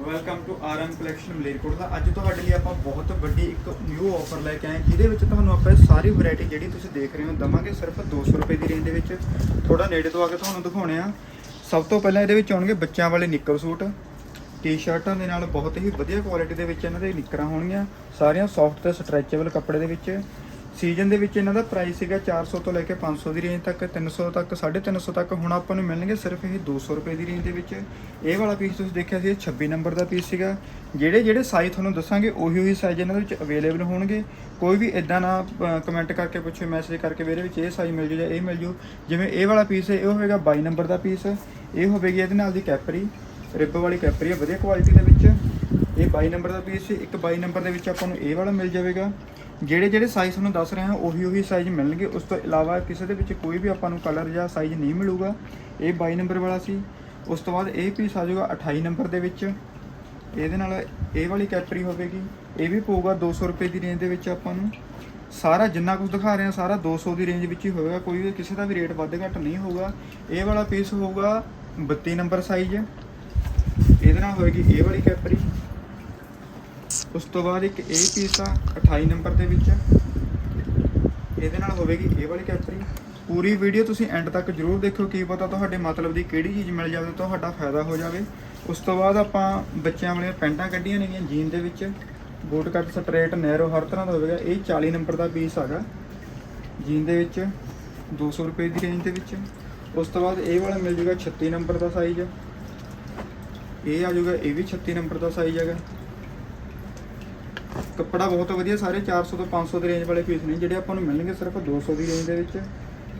Welcome to RM collection Malerkot ਦਾ। ਅੱਜ ਤੁਹਾਡੇ ਲਈ ਆਪਾਂ ਬਹੁਤ ਵੱਡੀ ਇੱਕ ਨਿਊ ਆਫਰ ਲੈ ਕੇ ਆਏ ਜਿਹਦੇ ਵਿੱਚ ਤੁਹਾਨੂੰ ਆਪਾਂ ਸਾਰੀ ਵੈਰਾਈਟੀ ਜਿਹੜੀ ਤੁਸੀਂ ਦੇਖ ਰਹੇ ਹੋ ਦਵਾਂਗੇ ਸਿਰਫ 200 ਰੁਪਏ ਦੀ ਰੇਂਜ ਦੇ ਵਿੱਚ। ਥੋੜਾ ਨੇੜੇ ਤੋਂ ਆ ਕੇ ਤੁਹਾਨੂੰ ਦਿਖਾਉਣੇ ਆ ਸਭ ਤੋਂ ਪਹਿਲਾਂ ਇਹਦੇ ਵਿੱਚ ਆਉਣਗੇ ਬੱਚਿਆਂ ਵਾਲੇ ਨਿੱਕਰ ਸੂਟ। ਟੀ-ਸ਼ਰਟਾਂ ਦੇ ਨਾਲ ਬਹੁਤ ਹੀ ਵਧੀਆ ਕੁਆਲਿਟੀ ਦੇ ਵਿੱਚ ਇਹਨਾਂ ਦੇ ਨਿੱਕਰਾਂ ਹੋਣਗੀਆਂ। ਸਾਰੀਆਂ ਸੌਫਟ ਤੇ ਸਟ੍ਰੈਚੇਬਲ ਕੱਪੜੇ ਦੇ ਵਿੱਚ। ਸੀਜ਼ਨ ਦੇ ਵਿੱਚ ਇਹਨਾਂ ਦਾ ਪ੍ਰਾਈਸ ਸੀਗਾ 400 ਤੋਂ ਲੈ ਕੇ 500 ਦੀ ਰੇਂਜ ਤੱਕ 300 ਤੱਕ 350 ਤੱਕ। ਹੁਣ ਆਪਾਂ ਨੂੰ ਮਿਲਣਗੇ ਸਿਰਫ ਇਹ 200 ਰੁਪਏ ਦੀ ਰੇਂਜ ਦੇ ਵਿੱਚ। ਇਹ ਵਾਲਾ ਪੀਸ ਤੁਸੀਂ ਦੇਖਿਆ ਸੀ, ਇਹ 26 ਨੰਬਰ ਦਾ ਪੀਸ ਸੀਗਾ। ਜਿਹੜੇ ਜਿਹੜੇ ਸਾਈਜ਼ ਤੁਹਾਨੂੰ ਦੱਸਾਂਗੇ, ਉਹੀ ਉਹੀ ਸਾਈਜ਼ ਇਹਨਾਂ ਦੇ ਵਿੱਚ ਅਵੇਲੇਬਲ ਹੋਣਗੇ। ਕੋਈ ਵੀ ਇਦਾਂ ਨਾ ਕਮੈਂਟ ਕਰਕੇ ਪੁੱਛੋ ਮੈਸੇਜ ਕਰਕੇ ਵੀ ਇਹਦੇ ਵਿੱਚ ਇਹ ਸਾਈਜ਼ ਮਿਲ ਜੂ ਜਾਂ ਇਹ ਮਿਲ ਜੂ। ਜਿਵੇਂ ਇਹ ਵਾਲਾ ਪੀਸ ਹੈ, ਇਹ ਹੋਵੇਗਾ 22 ਨੰਬਰ ਦਾ ਪੀਸ ਇਹ ਹੋਵੇਗੀ ਇਹਦੇ ਨਾਲ ਦੀ ਕੈਪਰੀ ਰਿਬ ਵਾਲੀ ਕੈਪਰੀ ਹੈ, ਵਧੀਆ ਕੁਆਲਿਟੀ ਦੇ ਵਿੱਚ। ਇਹ 22 ਨੰਬਰ ਦਾ ਪੀਸ ਇੱਕ 22 ਨੰਬਰ ਦੇ ਵਿੱਚ ਆਪਾਂ ਨੂੰ ਇਹ ਵਾਲਾ ਮਿਲ ਜਾਵੇਗਾ। ਜਿਹੜੇ ਜਿਹੜੇ ਸਾਈਜ਼ ਤੁਹਾਨੂੰ ਦੱਸ ਰਹੇ ਹਾਂ, ਉਹੀ ਉਹੀ ਸਾਈਜ਼ ਮਿਲਣਗੇ। ਉਸ ਤੋਂ ਇਲਾਵਾ ਕਿਸੇ ਦੇ ਵਿੱਚ ਕੋਈ ਵੀ ਆਪਾਂ ਨੂੰ ਕਲਰ ਜਾਂ ਸਾਈਜ਼ ਨਹੀਂ ਮਿਲੂਗਾ। ਇਹ 22 ਨੰਬਰ ਵਾਲਾ ਸੀ। ਉਸ ਤੋਂ ਬਾਅਦ ਇਹ ਪੀਸ ਆ ਜਾਊਗਾ 28 ਨੰਬਰ ਦੇ ਵਿੱਚ। ਇਹਦੇ ਨਾਲ ਇਹ ਵਾਲੀ ਕੈਪਰੀ ਹੋਵੇਗੀ। ਇਹ ਵੀ ਪਊਗਾ 200 ਰੁਪਏ ਦੀ ਰੇਂਜ ਦੇ ਵਿੱਚ ਆਪਾਂ ਨੂੰ। ਸਾਰਾ ਜਿੰਨਾ ਕੁਝ ਦਿਖਾ ਰਹੇ ਹਾਂ, ਸਾਰਾ 200 ਦੀ ਰੇਂਜ ਵਿੱਚ ਹੀ ਹੋਵੇਗਾ। ਕੋਈ ਵੀ ਕਿਸੇ ਦਾ ਵੀ ਰੇਟ ਵੱਧ ਘੱਟ ਨਹੀਂ ਹੋਊਗਾ। ਇਹ ਵਾਲਾ ਪੀਸ ਹੋਊਗਾ 32 ਨੰਬਰ ਸਾਈਜ਼ ਇਹਦੇ ਨਾਲ ਹੋਏਗੀ ਇਹ ਵਾਲੀ ਕੈਪਰੀ ਉਸ ਤੋਂ ਬਾਅਦ ਇੱਕ ਇਹ ਪੀਸ ਆ 28 ਨੰਬਰ ਦੇ ਵਿੱਚ ਇਹਦੇ ਨਾਲ ਹੋਵੇਗੀ ਇਹ ਵਾਲੀ ਕੈਪਰੀ ਪੂਰੀ ਵੀਡੀਓ ਤੁਸੀਂ ਐਂਡ ਤੱਕ ਜਰੂਰ ਦੇਖਿਓ ਕੀ ਪਤਾ ਤੁਹਾਡੇ ਮਤਲਬ ਦੀ ਕਿਹੜੀ ਚੀਜ਼ ਮਿਲ ਜਾਵੇ ਤੁਹਾਡਾ ਫਾਇਦਾ ਹੋ ਜਾਵੇ। ਉਸ ਤੋਂ ਬਾਅਦ ਆਪਾਂ ਬੱਚਿਆਂ ਵਾਲੀਆਂ ਪੈਂਟਾਂ ਕੱਢੀਆਂ ਨੇਗੀਆਂ ਜੀਨ ਦੇ ਵਿੱਚ। ਬੂਟ ਕੱਟ ਸਟ੍ਰੇਟ ਨੈਰੋ ਹਰ ਤਰ੍ਹਾਂ ਦਾ ਹੋਵੇਗਾ। ਇਹ 40 ਨੰਬਰ ਦਾ ਪੀਸ ਹੈਗਾ। ਜੀਨ ਦੇ ਵਿੱਚ 200 ਰੁਪਏ ਦੀ ਰੇਂਜ ਦੇ ਵਿੱਚ। ਉਸ ਤੋਂ ਬਾਅਦ ਇਹ ਵਾਲਾ ਮਿਲ ਜੂਗਾ 36 ਨੰਬਰ ਦਾ ਸਾਈਜ਼ ਇਹ ਆ ਜੂਗਾ, ਇਹ ਵੀ 36 ਨੰਬਰ ਦਾ ਸਾਈਜ਼ ਹੈਗਾ। ਕੱਪੜਾ ਬਹੁਤ ਵਧੀਆ, ਸਾਰੇ 400 ਤੋਂ 500 ਦੀ ਰੇਂਜ ਵਾਲੇ ਪੀਸ ਨੇ। ਜਿਹੜੇ ਆਪਾਂ ਨੂੰ ਮਿਲਣਗੇ ਸਿਰਫ 200 ਦੀ ਰੇਂਜ ਦੇ ਵਿੱਚ।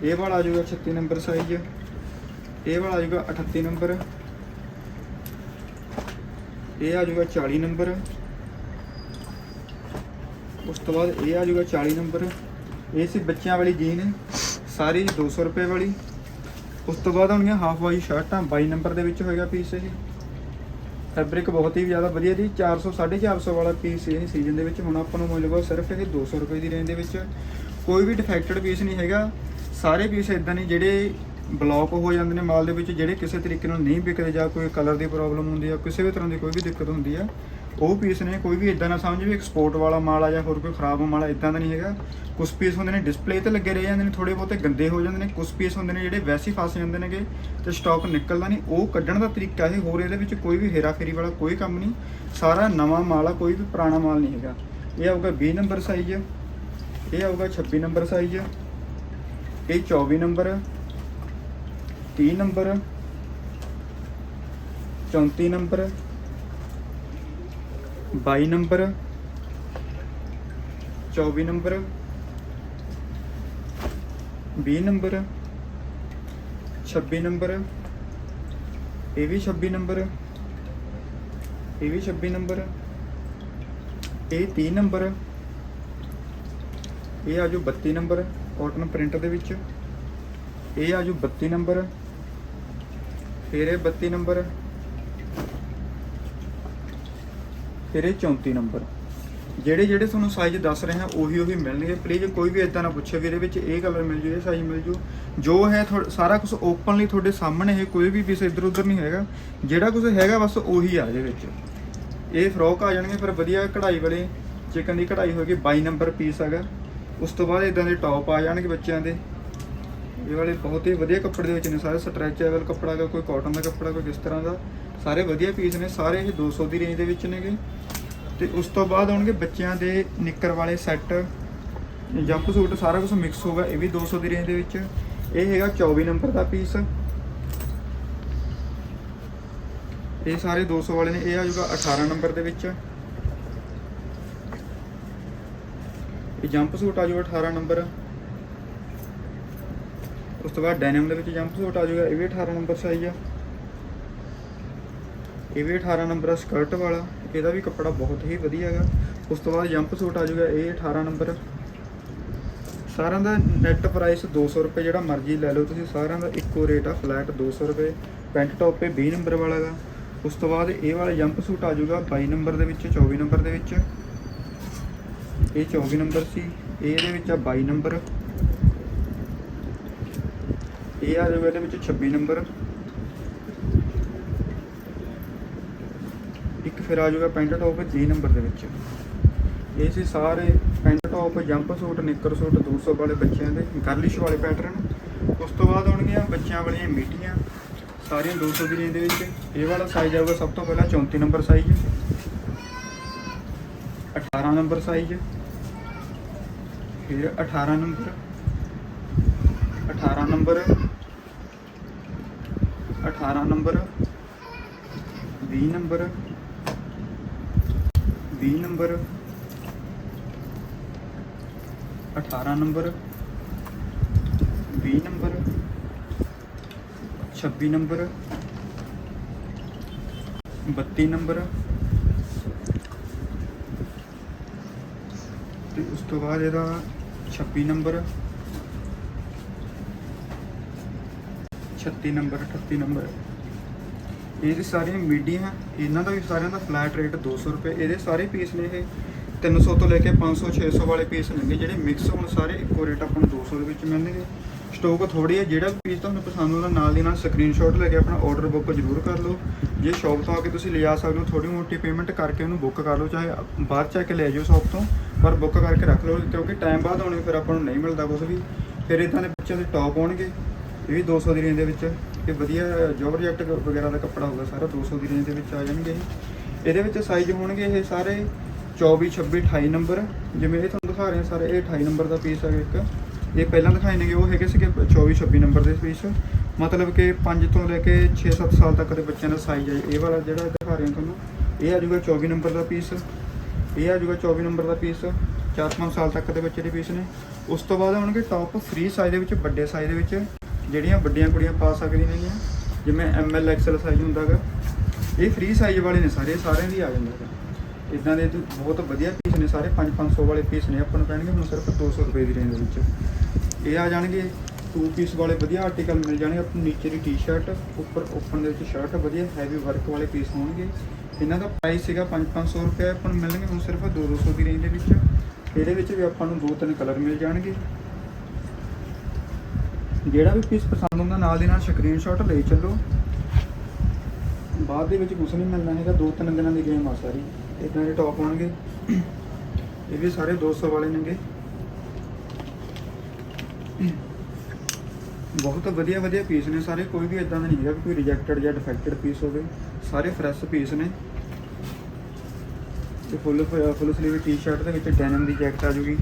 ਇਹ ਵਾਲਾ ਆ ਜਾਊਗਾ 36 ਨੰਬਰ ਸਾਈਜ਼ ਇਹ ਵਾਲਾ ਆ ਜਾਊਗਾ 38 ਨੰਬਰ। ਇਹ ਆ ਜਾਊਗਾ 40 ਨੰਬਰ। ਉਸ ਤੋਂ ਬਾਅਦ ਇਹ ਆ ਜਾਊਗਾ 40 ਨੰਬਰ। ਇਹ ਸੀ ਬੱਚਿਆਂ ਵਾਲੀ ਜੀਨ, ਸਾਰੀ 200 ਰੁਪਏ ਵਾਲੀ। ਉਸ ਤੋਂ ਬਾਅਦ ਆਉਣਗੀਆਂ ਹਾਫ ਵਾਈ ਸ਼ਰਟਾਂ 22 ਨੰਬਰ ਦੇ ਵਿੱਚ ਹੋਏਗਾ ਪੀਸ ਇਹ। ਫੈਬਰਿਕ ਬਹੁਤ ਹੀ ਜ਼ਿਆਦਾ ਵਧੀਆ ਦੀ 400 450 ਵਾਲਾ ਪੀਸ ਇਹ ਸੀਜ਼ਨ ਦੇ ਵਿੱਚ ਹੁਣ ਆਪਾਂ ਨੂੰ ਮਿਲੂਗਾ ਸਿਰਫ ਇਹ 200 ਰੁਪਏ ਦੀ ਰੇਂਜ ਦੇ ਵਿੱਚ। ਕੋਈ ਵੀ ਡਿਫੈਕਟਡ ਪੀਸ ਨਹੀਂ ਹੈਗਾ, ਸਾਰੇ ਪੀਸ ਇਦਾਂ ਨੇ ਜਿਹੜੇ ਬਲੌਕ ਹੋ ਜਾਂਦੇ ਨੇ ਮਾਲ ਦੇ ਵਿੱਚ, ਜਿਹੜੇ ਕਿਸੇ ਤਰੀਕੇ ਨਾਲ ਨਹੀਂ ਵਿਕਦੇ ਜਾਂ ਕੋਈ ਕਲਰ ਦੀ ਪ੍ਰੋਬਲਮ ਹੁੰਦੀ ਆ, ਕਿਸੇ ਵੀ ਤਰ੍ਹਾਂ ਦੀ ਕੋਈ ਵੀ ਦਿੱਕਤ ਹੁੰਦੀ ਆ ਉਹ ਪੀਸ ਨੇ, ਕੋਈ ਵੀ ਇਦਾਂ ਨਾ ਸਮਝ ਵੀ ਐਕਸਪੋਰਟ ਵਾਲਾ ਮਾਲ ਆ ਜਾਂ ਹੋਰ ਕੋਈ ਖਰਾਬ ਮਾਲ ਆ ਇਦਾਂ ਦਾ ਨਹੀਂ ਹੈਗਾ। ਕੁਝ ਪੀਸ ਹੁੰਦੇ ਨੇ ਡਿਸਪਲੇ ਤੇ ਲੱਗੇ ਰਹਿ ਜਾਂਦੇ ਨੇ ਥੋੜੇ ਬਹੁਤੇ ਗੰਦੇ ਹੋ ਜਾਂਦੇ ਨੇ। ਕੁਝ ਪੀਸ ਹੁੰਦੇ ਨੇ ਜਿਹੜੇ ਵੈਸੇ ਹੀ ਫਸ ਜਾਂਦੇ ਨੇਗੇ ਤੇ ਸਟਾਕ ਨਿਕਲਦਾ ਨਹੀਂ। ਉਹ ਕੱਢਣ ਦਾ ਤਰੀਕਾ ਇਹ ਹੋਰ ਇਹਦੇ ਵਿੱਚ ਕੋਈ ਵੀ ਹੇਰਾਫੇਰੀ ਵਾਲਾ ਕੋਈ ਕੰਮ ਨਹੀਂ। ਸਾਰਾ ਨਵਾਂ ਮਾਲ ਆ, ਕੋਈ ਵੀ ਪੁਰਾਣਾ ਮਾਲ ਨਹੀਂ ਹੈਗਾ। ਇਹ ਆਊਗਾ 20 ਨੰਬਰ ਸਾਈਜ਼ ਇਹ ਆਊਗਾ 26 ਨੰਬਰ ਸਾਈਜ਼ ਇਹ 24 number 30 number 34 number 22 number 24 number 20 number 26 number, ਇਹ ਵੀ 26 ਨੰਬਰ, ਇਹ ਵੀ 26 ਨੰਬਰ, ਇਹ 30 ਨੰਬਰ, ਇਹ ਆਜੂ 32 ਨੰਬਰ ਕਾਟਨ ਪ੍ਰਿੰਟ ਦੇ ਵਿੱਚ, ਇਹ ਆਜੂ 32 ਨੰਬਰ, ਫਿਰ ਇਹ 32 ਨੰਬਰ ਫਿਰ ਇਹ 34 ਨੰਬਰ। ਜਿਹੜੇ ਜਿਹੜੇ ਤੁਹਾਨੂੰ ਸਾਈਜ਼ ਦੱਸ ਰਹੇ ਹਾਂ ਉਹੀ ਉਹੀ ਮਿਲਣਗੇ। ਪਲੀਜ਼ ਕੋਈ ਵੀ ਇਦਾਂ ਨਾ ਪੁੱਛੇ ਵੀ ਇਹਦੇ ਵਿੱਚ ਇਹ ਕਲਰ ਮਿਲ ਜੂ, ਇਹ ਸਾਈਜ਼ ਮਿਲ ਜੂ। ਜੋ ਹੈ ਥੋੜ੍ਹਾ- ਸਾਰਾ ਕੁਝ ਓਪਨਲੀ ਤੁਹਾਡੇ ਸਾਹਮਣੇ ਹੈ, ਕੋਈ ਵੀ ਪੀਸ ਇੱਧਰ ਉੱਧਰ ਨਹੀਂ ਹੈਗਾ। ਜਿਹੜਾ ਕੁਝ ਹੈਗਾ ਬਸ ਉਹੀ ਆ ਇਹਦੇ ਵਿੱਚ। ਇਹ ਫਰੋਕ ਆ ਜਾਣਗੇ, ਫਿਰ ਵਧੀਆ ਕਢਾਈ ਵਾਲੇ ਚਿਕਨ ਦੀ ਕਢਾਈ ਹੋਏਗੀ 22 ਨੰਬਰ ਪੀਸ ਹੈਗਾ। ਉਸ ਤੋਂ ਬਾਅਦ ਇਦਾਂ ਦੇ ਟੌਪ ਆ ਜਾਣਗੇ ਬੱਚਿਆਂ ਦੇ। ਇਹ ਵਾਲੇ ਬਹੁਤ ਹੀ ਵਧੀਆ ਕੱਪੜੇ ਦੇ ਵਿੱਚ ਨੇ, ਸਾਰੇ ਸਟ੍ਰੈਚੇਬਲ ਕੱਪੜਾ ਹੈਗਾ ਕੋਈ ਕਾਟਨ ਦਾ ਕੱਪੜਾ, ਕੋਈ ਕਿਸ ਤਰ੍ਹਾਂ ਦਾ। ਸਾਰੇ ਵਧੀਆ ਪੀਸ ਨੇ, ਸਾਰੇ ਇਹ 200 ਦੀ ਰੇਂਜ ਦੇ ਵਿੱਚ ਨੇਗੇ। ਤੇ ਉਸ ਤੋਂ ਬਾਅਦ ਆਉਣਗੇ ਬੱਚਿਆਂ ਦੇ ਨਿੱਕਰ ਵਾਲੇ ਸੈੱਟ ਜੰਪ ਸੂਟ, ਸਾਰਾ ਕੁਝ ਮਿਕਸ ਹੋਗਾ ਇਹ ਵੀ 200 ਦੀ ਰੇਂਜ ਦੇ ਵਿੱਚ। ਇਹ ਹੈਗਾ 24 ਨੰਬਰ ਦਾ ਪੀਸ ਇਹ ਸਾਰੇ 200 ਵਾਲੇ ਨੇ, ਇਹ ਆ ਜਾਊਗਾ 18 ਨੰਬਰ ਦੇ ਵਿੱਚ। ਇਹ ਜੰਪ ਸੂਟ ਆ ਜਾਊਗਾ 18 ਨੰਬਰ। ਉਸ ਤੋਂ ਬਾਅਦ ਡੈਨਿਮ ਦੇ ਵਿੱਚ ਜੰਪ ਸੂਟ ਆ ਜਾਊਗਾ, ਇਹ ਵੀ 18 ਨੰਬਰ ਸਾਈਜ਼ ਆ। ਇਹ ਵੀ 18 ਨੰਬਰ ਆ ਸਕਰਟ ਵਾਲਾ, ਇਹਦਾ ਵੀ ਕੱਪੜਾ ਬਹੁਤ ਹੀ ਵਧੀਆ ਹੈਗਾ। ਉਸ ਤੋਂ ਬਾਅਦ ਜੰਪ ਸੂਟ ਆ ਜਾਊਗਾ, ਇਹ 18 ਨੰਬਰ ਸਾਰਿਆਂ ਦਾ ਨੈਟ ਪ੍ਰਾਈਸ 200 ਰੁਪਏ, ਜਿਹੜਾ ਮਰਜ਼ੀ ਲੈ ਲਓ ਤੁਸੀਂ, ਸਾਰਿਆਂ ਦਾ ਇੱਕੋ ਰੇਟ ਆ ਫਲੈਟ 200 ਰੁਪਏ। ਪੈਂਟ ਟੌਪ ਤੇ 20 ਨੰਬਰ ਵਾਲਾ ਦਾ ਉਸ ਤੋਂ ਬਾਅਦ ਇਹ ਵਾਲਾ ਜੰਪ ਸੂਟ ਆ ਜਾਊਗਾ 22 ਨੰਬਰ ਦੇ ਵਿੱਚ 24 ਨੰਬਰ ਦੇ ਵਿੱਚ। ਇਹ 24 ਨੰਬਰ ਸੀ ਇਹ ਇਹਦੇ ਵਿੱਚ ਆ 22 ਨੰਬਰ ਇਹ ਆ ਜਾਊਗਾ ਇਹਦੇ ਵਿੱਚ 26 ਨੰਬਰ। ਇੱਕ ਫਿਰ ਆ ਜਾਊਗਾ ਪੈਂਟ ਟੌਪ ਜੀ ਨੰਬਰ ਦੇ ਵਿੱਚ। ਇਹ ਸੀ ਸਾਰੇ ਪੈਂਟ ਟੌਪ, ਜੰਪ ਸੂਟ, ਨਿੱਕਰ ਸੂਟ 200 ਵਾਲੇ ਬੱਚਿਆਂ ਦੇ, ਗਰਲਿਸ਼ ਵਾਲੇ ਪੈਟਰਨ ਉਸ ਤੋਂ ਬਾਅਦ ਆਉਣਗੀਆਂ ਬੱਚਿਆਂ ਵਾਲੀਆਂ ਮੀਟੀਆਂ, ਸਾਰੀਆਂ 200 ਦੀ ਰੇਂਜ ਦੇ ਵਿੱਚ। ਇਹ ਵਾਲਾ ਸਾਈਜ਼ ਆਊਗਾ ਸਭ ਤੋਂ ਪਹਿਲਾਂ 34 ਨੰਬਰ ਸਾਈਜ਼ 18 ਨੰਬਰ ਸਾਈਜ਼ ਫਿਰ 18 number. 18 number. 18 number 20 number 20 number 18 number 20 number 26 number 32 number ਤੇ ਉਸ ਤੋਂ ਬਾਅਦ ਇਹਦਾ 26 ਨੰਬਰ 36 ਨੰਬਰ 38 ਨੰਬਰ। ਇਹ ਜੀ ਸਾਰੀਆਂ ਮੀਡੀਆਂ, ਇਹਨਾਂ ਦਾ ਵੀ ਸਾਰਿਆਂ ਦਾ ਫਲੈਟ ਰੇਟ 200 ਰੁਪਏ। ਇਹਦੇ ਸਾਰੇ ਪੀਸ ਨੇ ਇਹ। 300 ਤੋਂ ਲੈ ਕੇ 500 600 ਵਾਲੇ ਪੀਸ ਨੇਗੇ। ਜਿਹੜੇ ਮਿਕਸ ਹੁਣ ਸਾਰੇ, ਇੱਕੋ ਰੇਟ ਆਪਾਂ ਨੂੰ 200 ਦੇ ਵਿੱਚ ਮਿਲਣਗੇ। ਸਟਾਕ ਥੋੜੀ ਹੈ, ਜਿਹੜਾ ਪੀਸ ਤੁਹਾਨੂੰ ਪਸੰਦ ਆਉਂਦਾ ਨਾਲ ਦੀ ਨਾਲ ਸਕਰੀਨਸ਼ਾਟ ਲੈ ਕੇ ਆਪਣਾ ਆਰਡਰ ਬੁੱਕ ਜ਼ਰੂਰ ਕਰ ਲਓ। ਜੇ ਸ਼ਾਪ ਤੋਂ ਆ ਕੇ ਤੁਸੀਂ ਲਿਜਾ ਸਕਦੇ ਹੋ ਥੋੜੀ ਮੋਟੀ ਪੇਮੈਂਟ ਕਰਕੇ ਉਹਨੂੰ ਬੁੱਕ ਕਰ ਲਓ, ਚਾਹੇ ਬਾਹਰ ਚੱਕ ਕੇ ਲੈ ਜਾਓ ਸ਼ਾਪ ਤੋਂ, ਪਰ ਬੁੱਕ ਕਰਕੇ ਰੱਖ ਲਓ। ਕਿਉਂਕਿ ਟਾਈਮ ਬਾਅਦ ਆਉਣੇ, ਫਿਰ ਆਪਾਂ ਨੂੰ ਨਹੀਂ ਮਿਲਦਾ ਕੁਝ ਵੀ। ਫਿਰ ਇਦਾਂ ਦੇ ਬੱਚਿਆਂ ਦੇ ਟੌਪ ਆਉਣਗੇ। ਇਹ ਵੀ 200 ਦੀ ਰੇਂਜ ਦੇ ਵਿੱਚ ਇਹ ਵਧੀਆ ਜੋਰਜੈਟ ਵਗੈਰਾ ਦਾ ਕੱਪੜਾ ਹੋਊਗਾ ਸਾਰਾ 200 ਦੀ ਰੇਂਜ ਦੇ ਵਿੱਚ ਆ ਜਾਣਗੇ ਇਹ। ਇਹਦੇ ਵਿੱਚ ਸਾਈਜ਼ ਹੋਣਗੇ ਇਹ ਸਾਰੇ 24 26 28 ਨੰਬਰ ਜਿਵੇਂ ਇਹ ਤੁਹਾਨੂੰ ਦਿਖਾ ਰਹੇ ਹਾਂ ਸਾਰੇ, ਇਹ 28 ਨੰਬਰ ਦਾ ਪੀਸ ਹੈ ਇੱਕ। ਇਹ ਪਹਿਲਾਂ ਦਿਖਾਏ ਨੇਗੇ, ਉਹ ਹੈਗੇ ਸੀਗੇ 24 26 ਨੰਬਰ ਦੇ ਪੀਸ ਮਤਲਬ ਕਿ 5 ਤੋਂ ਲੈ ਕੇ 6-7 ਸਾਲ ਤੱਕ ਦੇ ਬੱਚਿਆਂ ਦਾ ਸਾਈਜ਼ ਹੈ ਇਹ। ਵਾਲਾ ਜਿਹੜਾ ਦਿਖਾ ਰਹੇ ਹਾਂ ਤੁਹਾਨੂੰ, ਇਹ ਆ ਜਾਊਗਾ 24 ਨੰਬਰ ਦਾ ਪੀਸ ਇਹ ਆ ਜਾਊਗਾ 24 ਨੰਬਰ ਦਾ ਪੀਸ 4-5 ਸਾਲ ਤੱਕ ਦੇ ਬੱਚੇ ਦੇ ਪੀਸ ਨੇ। ਉਸ ਤੋਂ ਬਾਅਦ ਆਉਣਗੇ ਟੌਪ ਫ੍ਰੀ ਸਾਈਜ਼ ਦੇ ਵਿੱਚ, ਵੱਡੇ ਸਾਈਜ਼ ਦੇ ਵਿੱਚ। ਜਿਹੜੀਆਂ ਵੱਡੀਆਂ ਕੁੜੀਆਂ ਪਾ ਸਕਦੀਆਂ ਨੇਗੀਆਂ ਜਿਵੇਂ ਐਮ ਐਲ ਐਕਸਲ ਸਾਈਜ਼ ਹੁੰਦਾਗਾ, ਇਹ ਫ੍ਰੀ ਸਾਈਜ਼ ਵਾਲੇ ਨੇ ਸਾਰੇ, ਸਾਰਿਆਂ ਦੀ ਆ ਜਾਂਦਾ ਹੈਗਾ ਇਦਾਂ ਦੇ ਬਹੁਤ ਵਧੀਆ ਪੀਸ ਨੇ ਸਾਰੇ 5-500 ਵਾਲੇ ਪੀਸ ਨੇ, ਆਪਾਂ ਨੂੰ ਪੈਣਗੇ ਹੁਣ ਸਿਰਫ 200 ਰੁਪਏ ਦੀ ਰੇਂਜ ਦੇ ਵਿੱਚ। ਇਹ ਆ ਜਾਣਗੇ ਟੂ ਪੀਸ ਵਾਲੇ ਵਧੀਆ ਆਰਟੀਕਲ ਮਿਲ ਜਾਣਗੇ ਆਪਣੀ ਨੀਚੇ ਦੀ ਟੀ-ਸ਼ਰਟ ਉੱਪਰ ਓਪਨ ਦੇ ਵਿੱਚ ਸ਼ਰਟ ਵਧੀਆ ਹੈਵੀ ਵਰਕ ਵਾਲੇ ਪੀਸ ਹੋਣਗੇ। ਇਹਨਾਂ ਦਾ ਪ੍ਰਾਈਸ ਸੀਗਾ 5-500 ਰੁਪਏ, ਆਪਾਂ ਨੂੰ ਮਿਲਣਗੇ ਹੁਣ ਸਿਰਫ 200 ਦੀ ਰੇਂਜ ਦੇ ਵਿੱਚ। ਇਹਦੇ ਵਿੱਚ ਵੀ ਆਪਾਂ ਨੂੰ ਦੋ ਤਿੰਨ ਕਲਰ ਮਿਲ ਜਾਣਗੇ। ਜਿਹੜਾ ਵੀ ਪੀਸ ਪਸੰਦ ਹੁੰਦਾ, ਨਾਲ ਦੀ ਨਾਲ ਸਕਰੀਨਸ਼ਾਟ ਲਈ ਚੱਲੋ। ਬਾਅਦ ਦੇ ਵਿੱਚ ਕੁਝ ਨਹੀਂ ਮਿਲਣਾ ਹੈਗਾ, ਦੋ ਤਿੰਨ ਦਿਨਾਂ ਦੀ ਗੇਮ ਆ ਸਾਰੀ। ਇਦਾਂ ਦੇ ਟੌਪ ਹੋਣਗੇ ਇਹ ਵੀ ਸਾਰੇ 200 ਵਾਲੇ ਨੇਗੇ। ਬਹੁਤ ਵਧੀਆ ਵਧੀਆ ਪੀਸ ਨੇ ਸਾਰੇ। ਕੋਈ ਵੀ ਇਦਾਂ ਦਾ ਨਹੀਂ ਹੈਗਾ ਕਿ ਕੋਈ ਰਿਜੈਕਟਡ ਜਾਂ ਡਿਫੈਕਟਡ ਪੀਸ ਹੋਵੇ। ਸਾਰੇ ਫਰੈਸ਼ ਪੀਸ ਨੇ। ਤੇ ਫੁੱਲ ਫੁੱਲ ਸਲੀਵ ਟੀ-ਸ਼ਰਟ ਦੇ ਵਿੱਚ ਡੈਨਮ ਦੀ ਜੈਕਟ ਆ ਜੂਗੀ।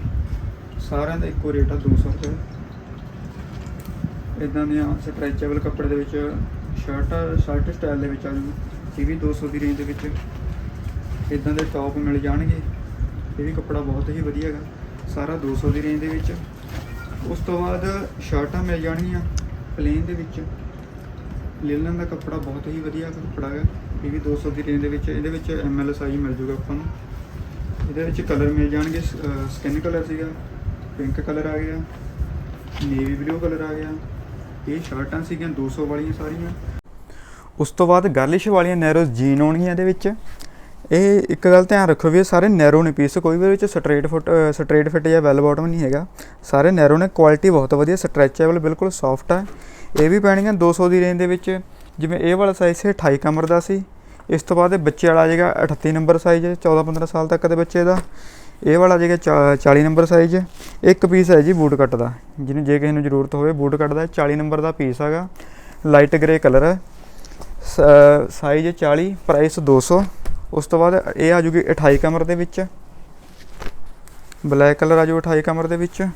ਸਾਰਿਆਂ ਦਾ ਇੱਕੋ ਰੇਟ ਆ 200 ਰੁਪਏ। ਇਦਾਂ ਦੀਆਂ ਸਟ੍ਰੈਚੇਬਲ ਕੱਪੜੇ ਦੇ ਵਿੱਚ ਸ਼ਰਟ ਸ਼ਰਟ ਸਟਾਈਲ ਦੇ ਵਿੱਚ ਆ ਜੂਗੀ ਇਹ ਵੀ 200 ਦੀ ਰੇਂਜ ਦੇ ਵਿੱਚ ਇਦਾਂ ਦੇ ਟੌਪ ਮਿਲ ਜਾਣਗੇ। ਇਹ ਵੀ ਕੱਪੜਾ ਬਹੁਤ ਹੀ ਵਧੀਆ ਹੈਗਾ। ਸਾਰਾ 200 ਦੀ ਰੇਂਜ ਦੇ ਵਿੱਚ। ਉਸ ਤੋਂ ਬਾਅਦ ਸ਼ਰਟਾਂ ਮਿਲ ਜਾਣਗੀਆਂ ਪਲੇਨ ਦੇ ਵਿੱਚ। ਲਿਲਨ ਦਾ ਕੱਪੜਾ ਬਹੁਤ ਹੀ ਵਧੀਆ ਕੱਪੜਾ ਹੈ ਇਹ ਵੀ 200 ਦੀ ਰੇਂਜ ਦੇ ਵਿੱਚ। ਇਹਦੇ ਵਿੱਚ ਐਮਐਲ ਸਾਈਜ਼ ਮਿਲ ਜੂਗਾ ਆਪਾਂ ਨੂੰ। ਇਹਦੇ ਵਿੱਚ ਕਲਰ ਮਿਲ ਜਾਣਗੇ। ਸਕਿਨ ਕਲਰ ਸੀਗਾ। ਪਿੰਕ ਕਲਰ ਆ ਗਿਆ। ਨੇਵੀ ਬਲੂ ਕਲਰ ਆ ਗਿਆ। ਇਹ ਸ਼ਰਟਾਂ ਸੀਗੀਆਂ 200 ਵਾਲੀਆਂ ਸਾਰੀਆਂ। ਉਸ ਤੋਂ ਬਾਅਦ ਗਰਲਿਸ਼ ਵਾਲੀਆਂ ਨੈਰੋ ਜੀਨ ਆਉਣਗੀਆਂ ਇਹਦੇ ਵਿੱਚ। ਇਹ ਇੱਕ ਗੱਲ ਧਿਆਨ ਰੱਖੋ ਵੀ ਇਹ ਸਾਰੇ ਨੈਰੋ ਨੇ ਪੀਸ ਕੋਈ ਵੀ ਵਿੱਚ ਸਟ੍ਰੇਟ ਫੁੱਟ ਸਟ੍ਰੇਟ ਫਿੱਟ ਜਾਂ ਵੈਲ ਬਾਟਮ ਨਹੀਂ ਹੈਗਾ। ਸਾਰੇ ਨੈਰੋ ਨੇ ਕੁਆਲਿਟੀ ਬਹੁਤ ਵਧੀਆ ਸਟ੍ਰੈਚੇਬਲ ਬਿਲਕੁਲ ਸੌਫਟ ਹੈ ਇਹ ਵੀ ਪੈਣਗੀਆਂ 200 ਦੀ ਰੇਂਜ ਦੇ ਵਿੱਚ। ਜਿਵੇਂ ਇਹ ਵਾਲਾ ਸਾਈਜ਼ ਸੀ 28 ਕਮਰ ਦਾ ਸੀ। ਇਸ ਤੋਂ ਬਾਅਦ ਇਹ ਬੱਚੇ ਵਾਲਾ ਆ ਜਾਏਗਾ 38 ਨੰਬਰ ਸਾਈਜ਼ 14-15 ਸਾਲ ਤੱਕ ਦੇ ਬੱਚੇ ਦਾ। ਇਹ ਵਾਲਾ ਆ ਜਾਏਗਾ 40 ਨੰਬਰ ਸਾਈਜ਼ ਇੱਕ ਪੀਸ ਹੈ ਜੀ ਬੂਟ ਕੱਟ ਦਾ। ਜਿਹਨੂੰ ਜੇ ਕਿਸੇ ਨੂੰ ਜ਼ਰੂਰਤ ਹੋਵੇ ਬੂਟ ਕੱਟ ਦਾ 40 ਨੰਬਰ ਦਾ ਪੀਸ ਹੈਗਾ। ਲਾਈਟ ਗ੍ਰੇ ਕਲਰ ਹੈ ਸਾਈਜ਼ 40 ਪ੍ਰਾਈਸ 200 ਉਸ ਤੋਂ ਬਾਅਦ ਇਹ ਆ ਜੂਗੀ 28 ਕਮਰ ਦੇ ਵਿੱਚ। ਬਲੈਕ ਕਲਰ ਆ ਜੂ 28 ਕਮਰ ਦੇ ਵਿੱਚ।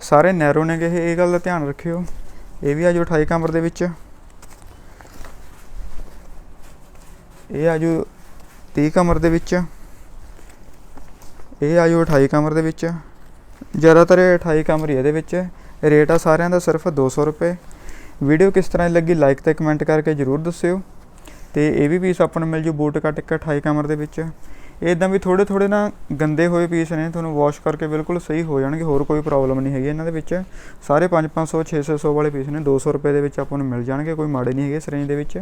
ਸਾਰੇ ਨੈਰੋ ਨੇਗੇ ਇਹ ਇਹ ਗੱਲ ਦਾ ਧਿਆਨ ਰੱਖਿਓ। ਇਹ ਵੀ ਆ ਜੂ 28 ਕਮਰ ਦੇ ਵਿੱਚ। ਇਹ ਆ ਜੂ 30 ਕਮਰ ਦੇ ਵਿੱਚ। ਇਹ ਆ ਜੂ 28 ਕਮਰ ਦੇ ਵਿੱਚ। ਜ਼ਿਆਦਾਤਰ ਇਹ 28 ਕਮਰ ਹੀ ਇਹਦੇ ਵਿੱਚ। ਰੇਟ ਆ ਸਾਰਿਆਂ ਦਾ ਸਿਰਫ 200 ਰੁਪਏ। ਵੀਡੀਓ ਕਿਸ ਤਰ੍ਹਾਂ ਲੱਗੀ ਲਾਈਕ ਤੇ ਕਮੈਂਟ ਕਰਕੇ ਜਰੂਰ ਦੱਸਿਓ। ਤੇ ਇਹ ਵੀ ਪੀਸ ਆਪਾਂ ਨੂੰ ਮਿਲ ਜੂ ਬੂਟ ਕੱਟ ਇੱਕ 28 ਕਮਰ ਦੇ ਵਿੱਚ। ਇਦਾਂ ਵੀ ਥੋੜੇ ਥੋੜੇ ਨਾ ਗੰਦੇ ਹੋਏ ਪੀਸ ਨੇ, ਤੁਹਾਨੂੰ ਵਾਸ਼ ਕਰਕੇ ਬਿਲਕੁਲ ਸਹੀ ਹੋ ਜਾਣਗੇ, ਹੋਰ ਕੋਈ ਪ੍ਰੋਬਲਮ ਨਹੀਂ ਹੈਗੀ ਇਹਨਾਂ ਦੇ ਵਿੱਚ। ਸਾਰੇ 5-500 600 ਵਾਲੇ ਪੀਸ ਨੇ 200 ਰੁਪਏ ਦੇ ਵਿੱਚ ਆਪਾਂ ਨੂੰ ਮਿਲ ਜਾਣਗੇ, ਕੋਈ ਮਾੜੇ ਨਹੀਂ ਹੈਗੇ ਇਸ ਦੇ ਵਿੱਚ।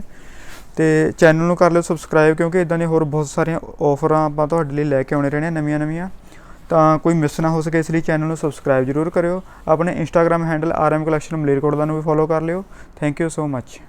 ਤੇ ਚੈਨਲ ਨੂੰ ਕਰ ਲਿਓ ਸਬਸਕ੍ਰਾਈਬ ਕਿਉਂਕਿ ਇਦਾਂ ਦੀਆਂ ਹੋਰ ਬਹੁਤ ਸਾਰੀਆਂ ਆਫਰਾਂ ਆਪਾਂ ਤੁਹਾਡੇ ਲਈ ਲੈ ਕੇ ਆਉਣੇ ਰਹਿਣੇ ਨਵੀਆਂ ਨਵੀਆਂ। ਤਾਂ ਕੋਈ ਮਿਸ ਨਾ ਹੋ ਸਕੇ ਇਸ ਲਈ ਚੈਨਲ ਨੂੰ ਸਬਸਕ੍ਰਾਈਬ ਜ਼ਰੂਰ ਕਰਿਓ। ਆਪਣੇ Instagram handle RM collection Malerkot ਦਾ ਨੂੰ ਵੀ ਫੋਲੋ ਕਰ ਲਿਓ। Thank you so much